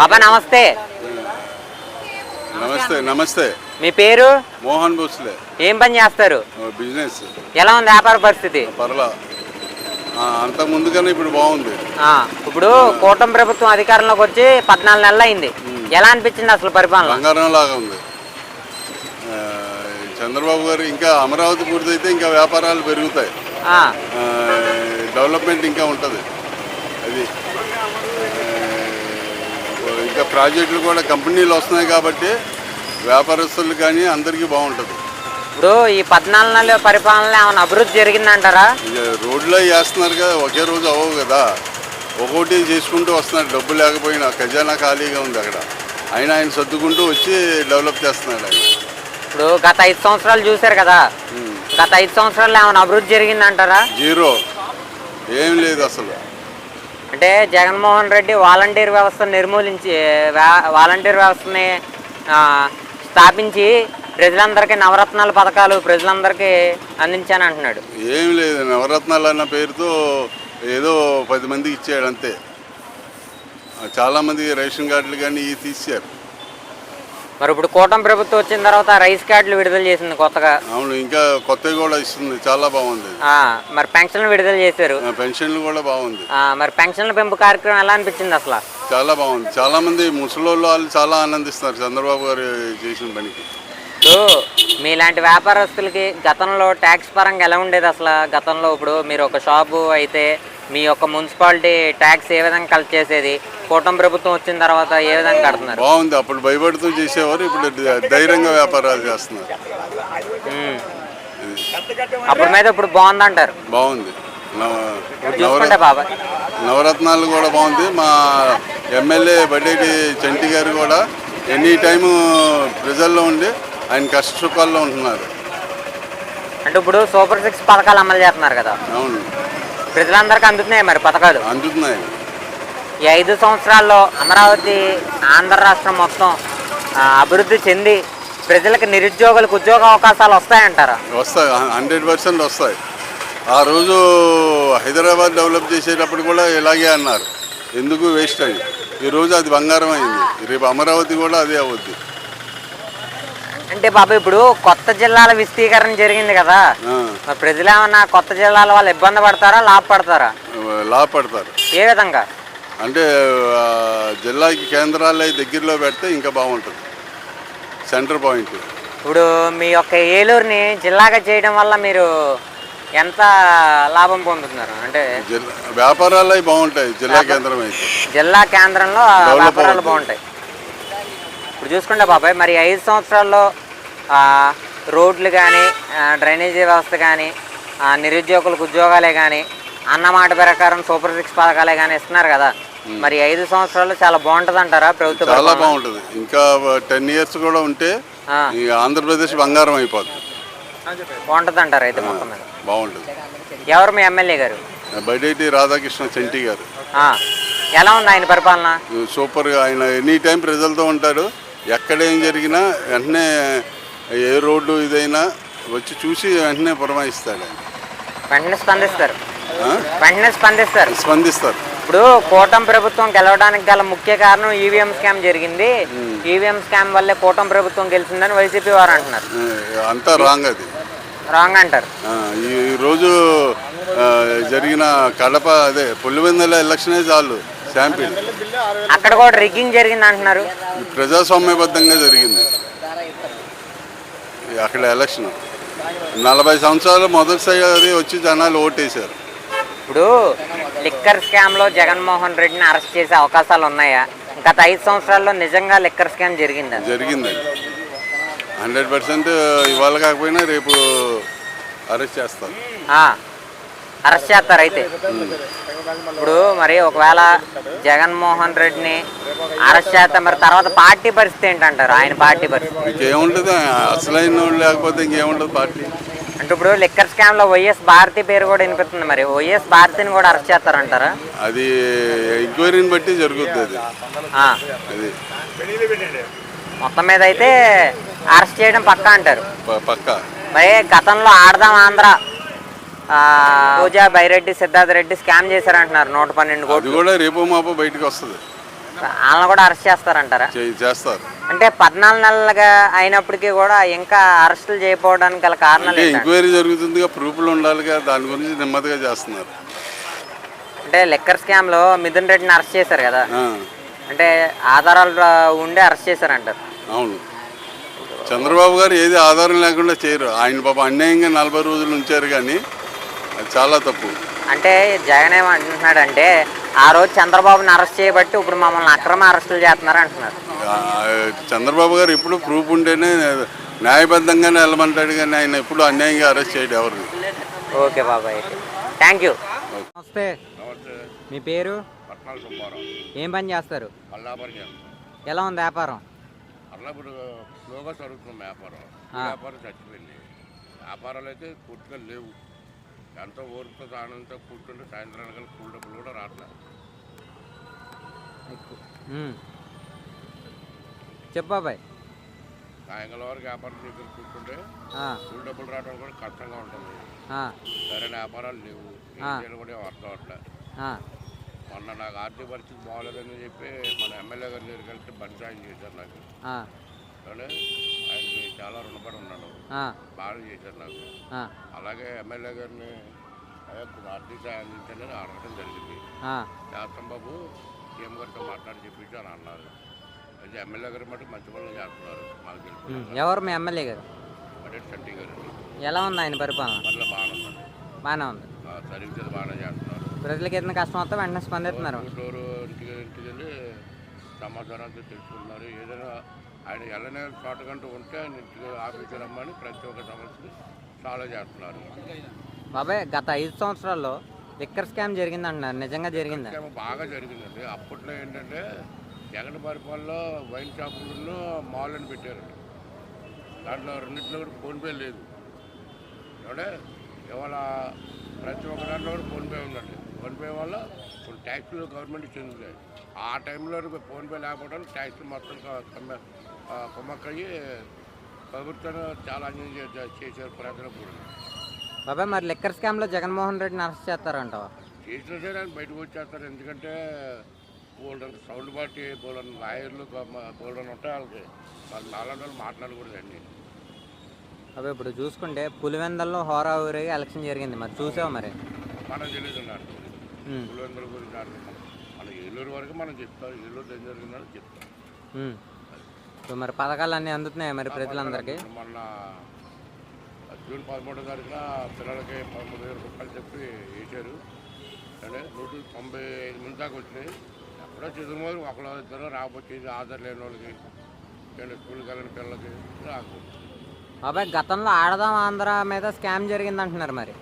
బాబా నమస్తే. నమస్తే నమస్తే. మీ పేరు? మోహన్ భోస్లే. ఏం పని చేస్తారు? బిజినెస్. ఎలా ఉంది వ్యాపార పరిస్థితి? పర్లా అంత ముందుగానే ఇప్పుడు బాగుంది. ఇప్పుడు కూటమి ప్రభుత్వం అధికారంలోకి వచ్చి పద్నాలుగు నెలలు అయింది. ఎలా అనిపించింది అసలు పరిపాలన? బంగారం లాగా ఉంది చంద్రబాబు గారు ఇంకా అమరావతి పూర్తయితే ఇంకా వ్యాపారాలు పెరుగుతాయి. డెవలప్మెంట్ ఇంకా ఉంటుంది. అది ప్రాజెక్టులు కూడా కంపెనీలు వస్తున్నాయి కాబట్టి వ్యాపారస్తులు కానీ అందరికీ బాగుంటుంది. ఇప్పుడు ఈ పద్నాలుగు నెలల పరిపాలన ఏమైనా అభివృద్ధి జరిగిందంటారా? రోడ్లో వేస్తున్నారు కదా ఒకే రోజు అవ్వవు కదా. ఒక్కొక్కటి చేసుకుంటూ వస్తున్నారు డబ్బు లేకపోయినా ఖజానా ఖాళీగా ఉంది అక్కడ. ఆయన ఆయన సర్దుకుంటూ వచ్చి డెవలప్ చేస్తున్నాడు ఆయన. ఇప్పుడు గత ఐదు సంవత్సరాలు చూశారు కదా. గత ఐదు సంవత్సరాలు ఏమైనా అభివృద్ధి జరిగిందంటారా? జీరో. ఏం లేదు అసలు. అంటే జగన్మోహన్ రెడ్డి వాలంటీర్ వ్యవస్థను నిర్మూలించి వాలంటీర్ వ్యవస్థని స్థాపించి ప్రజలందరికీ నవరత్నాల పథకాలు ప్రజలందరికీ అందించాను అంటున్నాడు. ఏం లేదు నవరత్నాలు అన్న పేరుతో ఏదో పది మందికి ఇచ్చాడు అంతే. చాలామంది రేషన్ కార్డులు కానీ తీసారు మరి ఇప్పుడు కూటమి ప్రభుత్వం వచ్చిన తర్వాత రైస్ కార్డులు విడుదల చేసింది కొత్తగా. అవును ఇంకా కొత్తవి కూడా ఇస్తుంది చాలా బాగుంది. ఆ, మరి పెన్షన్లు విడుదల చేశారు. ఆ, పెన్షన్లు కూడా బాగుంది. ఆ, మరి పెన్షన్ల పెంపు కార్యక్రమం ఎలా అనిపించింది అసలు? చాలా బాగుంది. చాలా మంది ముసలోళ్ళు వాళ్ళు చాలా ఆనందిస్తున్నారు చంద్రబాబు గారు చేసిన పనికి. ఇప్పుడు మీలాంటి వ్యాపారస్తులకి గతంలో ట్యాక్స్ పరంగా ఎలా ఉండేది అసలు? గతంలో ఇప్పుడు మీరు ఒక షాపు అయితే మీ యొక్క మున్సిపాలిటీ ట్యాక్స్ ఏ విధంగా కలెక్ట్ చేసేది? కూటమి ప్రభుత్వం వచ్చిన తర్వాత ఏ విధంగా కడుతున్నారు? బాగుంది. అప్పుడు భయపడుతూ చేసేవారు ఇప్పుడు ధైర్యంగా వ్యాపారాలు చేస్తున్నారు. అప్పుడు మీద ఇప్పుడు బాగుంది. నవర- బాబా. నవరత్నాలు కూడా బాగుంది. మా ఎమ్మెల్యే బడ్డేటి చంటి గారు కూడా ఎనీ టైము ప్రజల్లో ఉండి ఆయన కష్ట సుఖాల్లో ఉంటున్నారు. అంటే ఇప్పుడు సూపర్ సిక్స్ పథకాలు అమలు చేస్తున్నారు కదా. అవును. ప్రజలందరికీ అందుతున్నాయి మరి పథకాలు? అందుతున్నాయి. ఈ ఐదు సంవత్సరాల్లో అమరావతి ఆంధ్ర రాష్ట్రం మొత్తం అభివృద్ధి చెంది ప్రజలకు నిరుద్యోగులకు ఉద్యోగ అవకాశాలు వస్తాయంటారా? వస్తాయి. హండ్రెడ్ పర్సెంట్ వస్తాయి. ఆ రోజు హైదరాబాద్ డెవలప్ చేసేటప్పుడు కూడా ఇలాగే అన్నారు. ఎందుకు వేస్ట్ అని ఈరోజు అది బంగారం అయింది. రేపు అమరావతి కూడా అదే అవుద్ది. అంటే బాబు ఇప్పుడు కొత్త జిల్లాల విస్తీకరణ జరిగింది కదా. ప్రజలు ఏమన్నా కొత్త జిల్లాల వాళ్ళు ఇబ్బంది పడతారా లాభపడతారా? లాభపడతారు. ఏ విధంగా? అంటే జిల్లాకి కేంద్రాలు దగ్గరలో పెడితే ఇంకా బాగుంటుంది. Centre point. ఇప్పుడు మీ యొక్క ఏలూరుని జిల్లాగా చేయడం వల్ల మీరు ఎంత లాభం పొందుతున్నారు? అంటే వ్యాపారాలు బాగుంటాయి జిల్లా కేంద్రం అయితే. జిల్లా కేంద్రంలో వ్యాపారాలు. బాగుంటాయి. ఇప్పుడు చూసుకుంటే బాబాయ్ మరి ఐదు సంవత్సరాల్లో రోడ్లు కానీ డ్రైనేజీ వ్యవస్థ కానీ నిరుద్యోగులకు ఉద్యోగాలే కానీ అన్నమాట ప్రకారం సూపర్ సిక్స్ పథకాలే కానీ ఇస్తున్నారు కదా. మరి ఐదు సంవత్సరాలు చాలా బాగుంటుంది అంటారా ప్రభుత్వ చాలా? బాగుంటుంది. ఇంకా టెన్ ఇయర్స్ కూడా ఉంటే ఈ ఆంధ్రప్రదేశ్ బంగారం అయిపోతుంది బాగుంటుంది అంటారు అయితే మొత్తం మీద? బాగుంటుంది. ఎవరు మీ ఎమ్మెల్యే గారు? బయటేటి రాధాకృష్ణ చంటి గారు. ఎలా ఉంది ఆయన పరిపాలన? సూపర్గా ఆయన ఎనీ టైం ప్రజలతో ఉంటారు ఎక్కడ ఏం జరిగినా వెంటనే ఏ రోడ్డు ఇదైనా వచ్చి చూసి వెంటనే పురమాయిస్తాడు వెంటనే స్పందిస్తారు? వెంటనే స్పందిస్తారు. స్పందిస్తారు. ఇప్పుడు కూటమి ప్రభుత్వం గెలవడానికి గల ముఖ్య కారణం ఈవీఎం స్కామ్ జరిగింది. ఈవీఎం స్కామ్ వల్లే కూటమి ప్రభుత్వం గెలిచిందని వైసీపీ వారు అంటున్నారు. అంతా రాంగ్ అది. రాంగ్ అంటారు. ఆ, ఈ ఈ రోజు ఆ, జరిగిన కడప అదే పులివెందుల ఎలక్షనే చాలు. శాంపిల్. అక్కడ కూడా రిగ్గింగ్ జరిగింది అంటున్నారు. ప్రజాస్వామ్యబద్ధంగా జరిగింది. అక్కడ ఎలక్షన్. నలభై సంవత్సరాలు మొదటిసారి వచ్చి జనాలు ఓటేశారు. ఇప్పుడు లిక్కర్ స్కామ్లో జగన్మోహన్ రెడ్డిని అరెస్ట్ చేసే అవకాశాలు ఉన్నాయా? గత ఐదు సంవత్సరాల్లో నిజంగా లిక్కర్ స్కామ్ జరిగిందా? జరిగిందండి హండ్రెడ్ పర్సెంట్ ఇవాళ కాకపోయినా రేపు అరెస్ట్ చేస్తారు. ఆ, అరెస్ట్ చేస్తారు అయితే. ఇప్పుడు మరి ఒకవేళ జగన్మోహన్ రెడ్డిని అరెస్ట్ చేస్తే మరి తర్వాత పార్టీ పరిస్థితి ఏంటంటారు? ఆయన పార్టీ పరిస్థితి? ఇంకేముంటుంది అసలైన లేకపోతే ఇంకేముంటుంది పార్టీ. అంటే ఇప్పుడు లిక్కర్ స్కామ్లో వైఎస్ భారతి పేరు కూడా వినిపిస్తుంది మరి. వైఎస్ భారతిని కూడా అరెస్ట్ చేస్తారంటారా? అది ఎంక్వైరీని బట్టి జరుగుతుంది మొత్తం మీద అయితే అరెస్ట్ చేయడం పక్కా అంటారు. పక్కా. మరి గతంలో ఆడదాం ఆంధ్ర పూజా బైరెడ్డి సిద్ధార్థ రెడ్డి స్కామ్ చేశారంటున్నారు. నూట పన్నెండు అది కోట్లు కూడా రేపు మాపో బయటకు వస్తుంది. వాళ్ళని కూడా అరెస్ట్ చేస్తారంటారా? చే- చేస్తారు. అంటే పద్నాలుగు నెలలుగా అయినప్పటికీ కూడా ఇంకా అరెస్టులు చేయకపోవడానికి గల కారణాలు అంటే ఎంక్వైరీ జరుగుతుందిగా ప్రూఫ్లు ఉండాలిగా దాని గురించి నెమ్మదిగా చేస్తున్నారు. అంటే లెక్కర్ స్కామ్లో మిథున్ రెడ్డిని అరెస్ట్ చేశారు కదా. ఆ, అంటే ఆధారాలు రా- ఉండి అరెస్ట్ చేశారంటారు. అవును. చంద్రబాబు గారు ఏది ఆధారం లేకుండా చేయరు. ఆయన పాప అన్యాయంగా నలభై రోజులు ఉంచారు కానీ చాలా తప్పు. అంటే జగన్ ఏమంటున్నాడు అంటే ఆ రోజు చంద్రబాబుని అరెస్ట్ చేయబట్టి ఇప్పుడు మమ్మల్ని అక్రమ అరెస్టులు చేస్తున్నారు అంటున్నారు. చంద్రబాబు గారు ఎప్పుడు ప్రూఫ్ ఉంటేనే న్యాయబద్ధంగానే వెళ్ళమంటాడు కానీ ఆయన ఎప్పుడు అన్యాయంగా అరెస్ట్ చేయడు ఎవరిని. ఓకే బాబాయ్ థ్యాంక్ యూ నమస్తే. మీ పేరు? ఏం పని చేస్తారు? ఎలా ఉంది వ్యాపారం? ఇప్పుడు. వ్యాపారం చచ్చిపోయింది. వ్యాపారాలు అయితే పూర్తిగా లేవు. ఎంతో ఓర్పుతో దానంతో కూర్చుంటే సాయంత్రానికి కూల్ డబ్బులు కూడా రావట్లేదు ఉమ్. చెప్పు బాబాయ్. సాయంకాలం వరకు వ్యాపారం దగ్గర కూర్చుంటే కూల్ డబ్బులు రావడం కూడా కష్టంగా ఉంటుంది. సరైన వ్యాపారాలు లేవు. ఏం కూడా అర్థం అవట్లేదు. మొన్న నాకు ఆర్థిక పరిస్థితి బాగోలేదని చెప్పి మన ఎమ్మెల్యే గారి దగ్గరికి వెళ్తే బండి సాయం చేశారు నాకు. అంటే ఆయనకి చాలా బాగా చేశారు నాకు. అలాగే ఎమ్మెల్యే గారిని ఆర్థిక సాయం అందించండి అడగడం జరిగింది. శాస్త్రం బాబు సీఎం గారితో మాట్లాడి చెప్పించి అని అన్నారు. అయితే ఎమ్మెల్యే గారు మటు మంచి పనులు చేస్తున్నారు. మాకు. తెలుసు ఎవరు మీ ఎమ్మెల్యే గారు? అడే గారు ఎలా ఉంది ఆయన పరిపాలన? పనులు బాగానే ఉందండి బాగానే ఉంది. ఆ, సర్వీస్ అది బాగానే చేస్తున్నారు. ప్రజలకు ఏదైనా కష్టం వస్తే వెంటనే స్పందిస్తున్నారు. ఇంటికి ఇంటికి వెళ్ళి సమాచారాలతో తెలుసుకున్నారు ఏదైనా ఆయన వెళ్ళనే చోటకంటూ ఉంటే ఆయన ఇంటికి ఆఫీసు రమ్మని ప్రతి ఒక్క సమస్యని సాల్వ్ చేస్తున్నారు. బాబాయ్ గత ఐదు సంవత్సరాల్లో లిక్కర్ స్కామ్ జరిగింది అంటున్నారు నిజంగా జరిగిందా? ఏమో బాగా జరిగిందండి. అప్పట్లో ఏంటంటే జగన్ పరిపాలనలో వైన్ షాపులను మాల్ అని పెట్టారు. దాంట్లో రెండింటిలో కూడా ఫోన్పే లేదు. ఇవాళ ప్రతి ఒక్క దాంట్లో కూడా ఫోన్పే ఉందండి. ఫోన్పే వల్ల ఇప్పుడు ట్యాక్సులు గవర్నమెంట్ చెందుతాయి ఆ టైంలో ఫోన్పే లేకపోవడం ట్యాక్సులు మొత్తం కుమ్మక్కయ్యి ప్రభుత్వం చాలా అన్యాయం చేశారు ప్రజలకు కూడా. బాబాయ్ మరి లిక్కర్ స్కామ్లో జగన్మోహన్ రెడ్డిని అరెస్ట్ చేస్తారంటావా? చేసినా సరే ఆయన బయటకు వచ్చేస్తారు. ఎందుకంటే బోల్డన్ సౌండ్ పార్టీ బోల్డన్ లాయర్లు బోల్డన్ ఉంటాయి వాళ్ళకి. వాళ్ళు నాలుగు వాళ్ళు మాట్లాడకూడదండి బాబాయ్ ఇప్పుడు చూసుకుంటే పులివెందల్లో హోరా ఊరేగి ఎలక్షన్ జరిగింది. మరి చూసావా మరి? మనం తెలియదు పులివెందుల గురించి. మన ఏలూరు వరకు మనం చెప్తాం ఏలూరు ఏం జరిగిందని చెప్తాం. ఇప్పుడు మరి పథకాలు అన్నీ అందుతున్నాయి మరి ప్రజలందరికీ? మొన్న జూన్ పదమూడో తారీఖున పిల్లలకి పదమూడు వేల రూపాయలు చెప్పి వేశారు. అంటే నూట తొంభై ఐదు మంది దాకా వచ్చినాయి. ఎప్పుడో చదువు ఒకళ్ళు ఇద్దరు రాకపోతే ఆధార్ లేని వాళ్ళకి స్కూల్కి వెళ్ళిన పిల్లలకి రాకు బాబాయ్ గతంలో ఆడదాం ఆంధ్ర మీద స్కామ్ జరిగింది అంటున్నారు మరి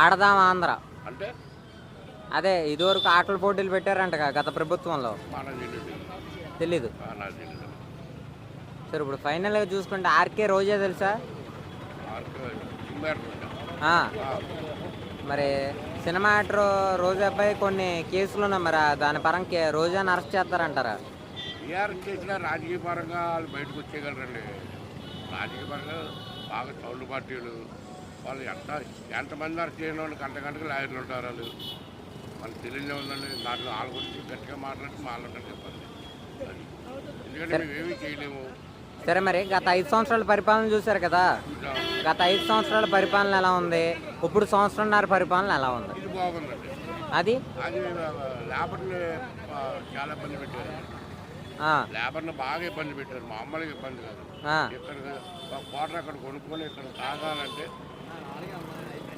ఆడదాం ఆంధ్ర. అంటే అదే ఇదివరకు ఆటల పోటీలు పెట్టారంట గత ప్రభుత్వంలో. తెలీదు. సరే ఇప్పుడు ఫైనల్గా చూసుకుంటే ఆర్కే రోజే తెలుసా? మరి సినిమా యాక్టర్ రోజాపై కొన్ని కేసులు ఉన్నాయి మరి దాని పరంగా రోజాని అరెస్ట్ చేస్తారంటారా? చేసిన రాజకీయ పరంగా వాళ్ళు బయటకు వచ్చేయగలరండి. రాజకీయ పరంగా బాగా సౌండ్ పార్టీలు. వాళ్ళు ఎంత ఎంతమంది అరెస్ట్ చేయని వాళ్ళు గంట గంటకు లాయర్లు ఉంటారు వాళ్ళు. మనకు తెలియదే ఉందండి దాంట్లో వాళ్ళ గురించి గట్టిగా మాట్లాడితే మాట్లాడటం చెప్పండి ఎందుకంటే మేము ఏమీ చేయలేము. సరే మరి గత ఐదు సంవత్సరాల పరిపాలన చూశారు కదా? గత ఐదు సంవత్సరాల పరిపాలన ఎలా ఉంది? ఇప్పుడు సంవత్సరంన్నర పరిపాలన ఎలా ఉంది? ఇది బాగుందండి. అది? అది లేబర్ని చాలా ఇబ్బంది పెట్టారు. లేబర్ని బాగా ఇబ్బంది పెట్టారు. మామూలుగా ఇబ్బంది కాదు. ఇక్కడ క్వార్టర్ అక్కడ కొనుక్కొని ఇక్కడ తాగాలంటే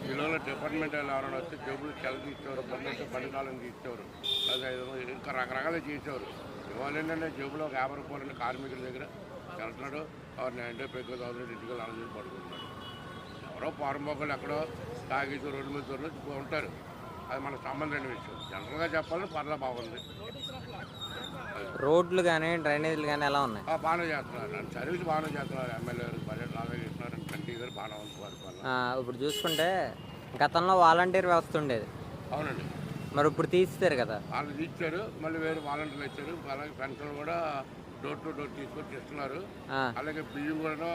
కిలోల డిపార్ట్మెంట్ ఎవరైనా వస్తే జేబులు చెల తీసేవారు బండి వస్తే బండి కాలం తీసేవారు లేదా ఇంకా రకరకాలు చేసేవారు. ఇవాళ ఏంటంటే జేబులో ఒక యాభై రూపాయలు కార్మికుల దగ్గర వెళ్తున్నాడు. ఎవరిని అంటే పెద్ద తాగుతున్నాడు ఇంటికి అలా పడుకుంటున్నాడు. ఎవరో పారంపోకలు ఎక్కడో తాగేసి రోడ్డు మీద దొరికి ఉంటారు. అది మనకు సంబంధం లేని విషయం. జనరల్గా చెప్పాలంటే పర్లా బాగుంది. రోడ్లు కానీ డ్రైనేజీలు కానీ ఎలా ఉన్నాయి? బాగానే చేస్తున్నారు. సర్వీస్ బాగానే చేస్తున్నారు. ఎమ్మెల్యే గారు ఇప్పుడు చూసుకుంటే గతంలో వాలంటీర్ వ్యవస్థ ఉండేది. అవునండి. మరి ఇప్పుడు తీస్తారు కదా. వాళ్ళు ఇచ్చారు మళ్ళీ వేరే వాలంటీర్లు ఇచ్చారు అలాగే పెన్షన్ కూడా డోర్ టు డోర్ తీసుకొచ్చి ఇస్తున్నారు అలాగే బియ్యం కూడా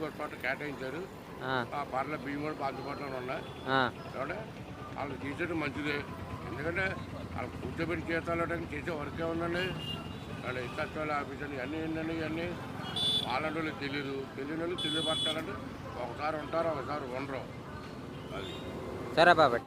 ఒక చోట కేటాయించారు. ఆ, బియ్యం కూడా అందుబాటులో ఉన్నాయి. వాళ్ళు తీసేయడం మంచిదే. ఎందుకంటే వాళ్ళు కూర్చోబెట్టి చేస్తాలో చేసే వర్కే ఉందండి. వాళ్ళు ఇన్స్ట్రక్టర్ ఆఫీస్ అని ఇవన్నీ ఏంటండి ఇవన్నీ? వాళ్ళంటే తెలియదు తెలియని వాళ్ళు తెలియపరచాలంటే ఒకసారి ఉంటారు ఒకసారి ఉండరు. అది సరే బాబట్టి